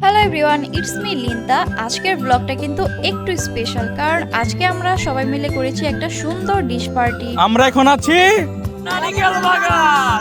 Hello everyone it's me Linta আজকের ব্লগটা কিন্তু একটু স্পেশাল কারণ আজকে আমরা সবাই মিলে করেছি একটা সুন্দর ডিশ পার্টি আমরা এখন আছি নারিকেল বাগান!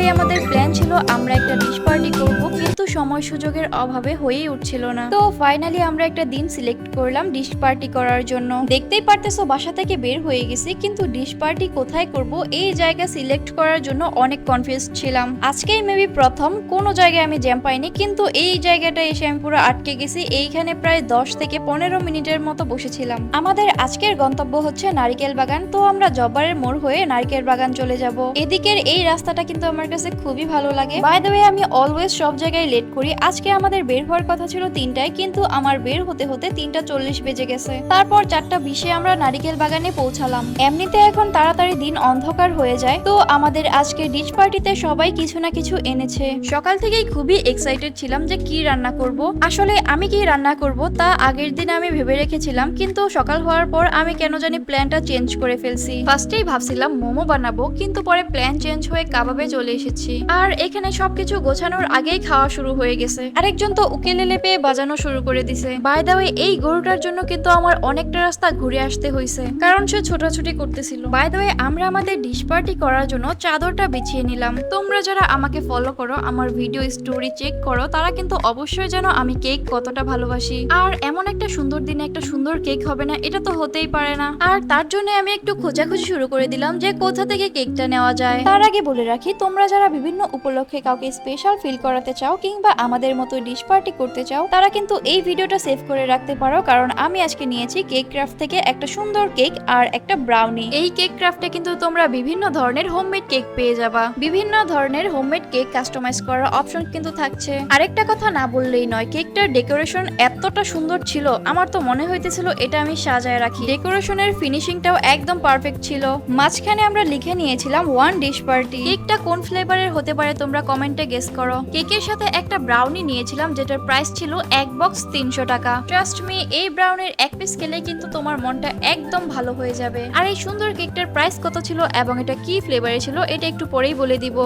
ধরেই আমাদের প্ল্যান ছিল আমরা একটা ডিশ পার্টি করব, কিন্তু সময় সুযোগের অভাবে হয়েই উঠছিল না। তো ফাইনালি আমরা একটা দিন সিলেক্ট করলাম ডিশ পার্টি করার জন্য। দেখতেই পারতেছো, বাসা থেকে বের হয়ে গেছি, কিন্তু ডিশ পার্টি কোথায় করব, এই জায়গা সিলেক্ট করার জন্য অনেক কনফিউজ ছিলাম। আজকেই মেবি প্রথম, কোনো জায়গায় আমি জ্যাম পাইনি, কিন্তু এই জায়গাটা এসে আমি পুরো আটকে গেছি। এইখানে প্রায় দশ থেকে পনেরো মিনিটের মতো বসেছিলাম। আমাদের আজকের গন্তব্য হচ্ছে নারিকেল বাগান, তো আমরা জব্বারের মোড় হয়ে নারিকেল বাগান চলে যাব। এদিকের এই রাস্তাটা কিন্তু আমার কাছে খুবই ভালো লাগে। বাই দ্য ওয়ে আমি অলওয়েজ সব জায়গায় লেট করি। আজকে আমাদের বের হওয়ার কথা ছিল তিনটায়, কিন্তু আমার বের হতে হতে তিনটা চল্লিশ বেজে গেছে। তারপর চারটা বিশে আমরা নারিকেল বাগানে পৌঁছালাম। এমনিতে এখন তাড়াতাড়ি দিন অন্ধকার হয়ে যায়, তো আমাদের আজকে ডিচ পার্টিতে সবাই কিছু না কিছু এনেছে। সকাল থেকেই খুবই এক্সাইটেড ছিলাম যে কি রান্না করব। আসলে আমি কি রান্না করব তা আগের দিন আমি ভেবে রেখেছিলাম, কিন্তু সকাল হওয়ার পর আমি কেন জানি প্ল্যানটা চেঞ্জ করে ফেলছি। ফার্স্টেই ভাবছিলাম মোমো বানাবো, কিন্তু পরে প্ল্যান চেঞ্জ হয়ে কাবাবে চলে এসেছি। আর এখানে সবকিছু গোছানোর আগেই খাওয়া শুরু হয়ে গেছে। আরেকজন তো উকেলেলে পেয়ে বাজানো শুরু করে দিছে। বাই দা ওয়ে এই গরুটার জন্য কিন্তু আমার অনেকটা রাস্তা ঘুরে আসতে হয়েছে কারণ সে ছোটাছুটি করতেছিল। বাই দা ওয়ে আমরা আমাদের ডিশ পার্টি করার জন্য চাদরটা বিছিয়ে নিলাম। তোমরা যারা আমাকে ফলো করো, আমার ভিডিও স্টোরি চেক করো, তারা কিন্তু অবশ্যই যেন আমি কেক কতটা ভালোবাসি। আর এমন একটা সুন্দর দিনে একটা সুন্দর কেক হবে না, এটা তো হতেই পারে না। আর তার জন্য আমি একটু খোঁজাখুঁজি শুরু করে দিলাম যে কোথা থেকে কেকটা নেওয়া যায়। তার আগে বলে রাখি, তোমরা যারা বিভিন্ন উপলক্ষে কাউকে স্পেশাল ফিল করাতে চাও কিংবা আমাদের মতো ডিশ পার্টি করতে চাও, তারা কিন্তু এই ভিডিওটা সেভ করে রাখতে পারো, কারণ আমি আজকে নিয়েছি কেক ক্রাফট থেকে একটা সুন্দর কেক আর একটা ব্রাউনি এই কেক ক্রাফটে কিন্তু তোমরা বিভিন্ন ধরনের হোমমেড কেক পেয়ে যাবা। বিভিন্ন ধরনের হোমমেড কেক কাস্টমাইজ করার অপশন কিন্তু থাকছে। আরেকটা কথা না বললেই নয় কেকটার ডেকোরেশন এতটা সুন্দর ছিল, আমার তো মনে হইতেছিল এটা আমি সাজায় রাখি। ডেকোরেশনের ফিনিশিংটাও একদম পারফেক্ট ছিল। মাঝখানে আমরা লিখে নিয়েছিলাম ওয়ান ডিশ পার্টি কেকটা কোন ফ্লেভারের হতে পারে, তোমরা কমেন্টে গেস করো। কেকের সাথে একটা ব্রাউনি নিয়েছিলাম, যেটার প্রাইস ছিল এক বক্স তিনশো টাকা। ট্রাস্ট মি এই ব্রাউনির এক পিস খেলে কিন্তু তোমার মনটা একদম ভালো হয়ে যাবে। আর এই সুন্দর কেকটার প্রাইস কত ছিল এবং এটা কি ফ্লেভারে ছিল, এটা একটু পরেই বলে দিব।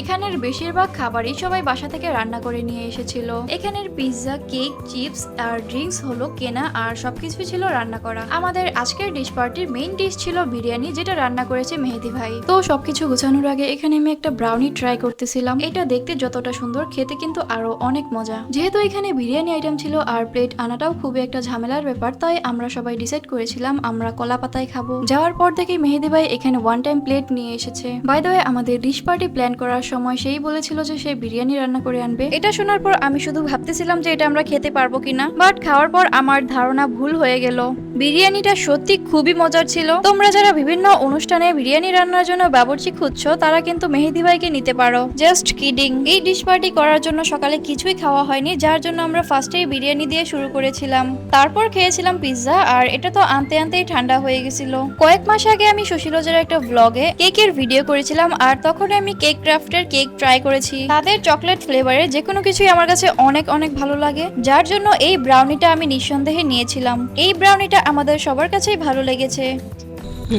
এখানের বেশিরভাগ খাবারই সবাই বাসা থেকে রান্না করে নিয়ে এসেছিল। এখানের পিৎজা কেক চিপস আর ড্রিঙ্কস হলো কেনা আর সবকিছু ছিল রান্না করা। আমাদের আজকের ডিশ পার্টির মেইন ডিশ ছিল বিরিয়ানি, যেটা রান্না করেছে মেহেদি ভাই। তো সবকিছু গোছানোর আগে এখানে আমি একটা ব্রাউনি ট্রাই করতেছিলাম। এটা দেখতে যতটা সুন্দর, খেতে কিন্তু আরও অনেক মজা। যেহেতু এখানে বিরিয়ানি আইটেম ছিল আর প্লেট আনাটাও খুবই একটা ঝামেলার ব্যাপার, তাই আমরা সবাই ডিসাইড করেছিলাম আমরা কলা পাতায় খাব। যাওয়ার পর থেকে মেহেদি ভাই এখানে ওয়ান টাইম প্লেট নিয়ে এসেছে। বাই দ্য আমাদের ডিশ পার্টি প্ল্যান করার সময় সেই বলেছিল যে সে বিরিয়ানি রান্না করে আনবে। এটা শোনার পর আমি শুধু ভাবতেছিলাম যে এটা আমরা খেতে পারব কিনা। বাট খাওয়ার পর আমার ধারণা ভুল হয়ে গেল। বিরিয়ানিটা সত্যি খুবই মজার ছিল। তোমরা যারা বিভিন্ন অনুষ্ঠানে বিরিয়ানি রান্নার জন্য বাবুর্চি খুঁজছো, তারা কিন্তু মেহেদি ভাইকে নিতে পারো। জাস্ট কিডিং এই ডিশ পার্টি করার জন্য সকালে কিছুই খাওয়া হয়নি, যার জন্য আমরা ফার্স্টেই বিরিয়ানি দিয়ে শুরু করেছিলাম। তারপর খেয়েছিলাম পিৎজা আর এটা তো আনতে আনতেই ঠান্ডা হয়ে গেছিল। কয়েক মাস আগে আমি সুশীলজার একটা ব্লগে কেকের ভিডিও করেছিলাম, আর তখন আমি কেক ক্রাফটের কেক ট্রাই করেছি। তাদের চকলেট ফ্লেভারের যে কোনো কিছুই আমার কাছে অনেক অনেক ভালো লাগে যার জন্য এই ব্রাউনিটা আমি নিঃসন্দেহে নিয়েছিলাম। এই ব্রাউনিটা আমাদের সবার কাছেই ভালো লেগেছে।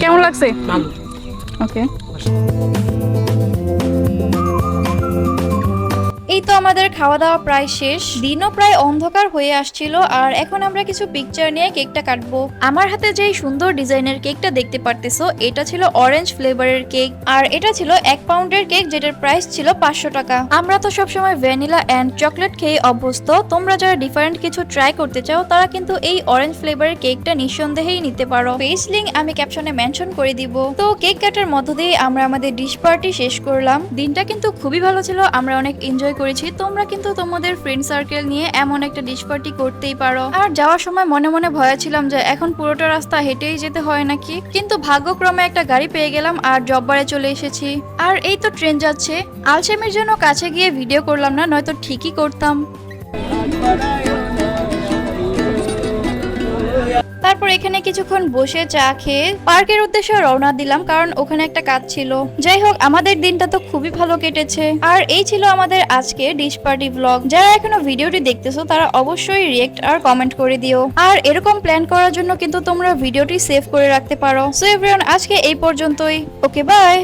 কেমন লাগছে? ওকে তো আমাদের খাওয়া দাওয়া প্রায় শেষ। দিনও প্রায় অন্ধকার হয়ে আসছিল আর এখন আমরা কিছু পিকচার নিয়ে কেকটা কাটবো। আমার হাতে যেই সুন্দর ডিজাইনের কেকটা দেখতে পারতেছো, এটা ছিল অরেঞ্জ ফ্লেভারের কেক আর এটা ছিল এক পাউন্ডের কেক যেটার প্রাইস ছিল পাঁচশো টাকা। আমরা তো সবসময় ভ্যানিলা অ্যান্ড চকলেট খেয়ে অভ্যস্ত। তোমরা যারা ডিফারেন্ট কিছু ট্রাই করতে চাও, তারা কিন্তু এই অরেঞ্জ ফ্লেভারের কেকটা নিঃসন্দেহেই নিতে পারো। পেজ লিঙ্ক আমি ক্যাপশনে মেনশন করে দিব। তো কেক কাটার মধ্য দিয়ে আমরা আমাদের ডিশ পার্টি শেষ করলাম। দিনটা কিন্তু খুবই ভালো ছিল, আমরা অনেক এনজয় করেছি, তোমরা কিন্তু তোমাদের ফ্রেন্ড সার্কেল নিয়ে এমন একটা ডিশ পার্টি করতেই পারো। আর যাওয়ার সময় মনে মনে ভয় ছিলাম যে এখন পুরোটা রাস্তা হেঁটেই যেতে হয় নাকি? কিন্তু ভাগ্যক্রমে একটা গাড়ি পেয়ে গেলাম আর জব্বারে চলে এসেছি। আর এই তো ট্রেন যাচ্ছে। আলসেমের জন্য কাছে গিয়ে ভিডিও করলাম না, নয়তো ঠিকই করতাম। তারপর এখানে কিছুক্ষণ বসে চা খেয়ে পার্কের উদ্দেশ্যে রওনা দিলাম, কারণ ওখানে একটা কাজ ছিল। যাই হোক, আমাদের দিনটা তো খুবই ভালো কেটেছে। আর এই ছিল আমাদের আজকে ডিশ পার্টি ব্লগ যারা এখনও ভিডিওটি দেখতেছো, তারা অবশ্যই রিয়েক্ট আর কমেন্ট করে দিও। আর এরকম প্ল্যান করার জন্য কিন্তু তোমরা ভিডিওটি সেভ করে রাখতে পারো। সো এভরিওয়ান আজকে এই পর্যন্তই। Okay bye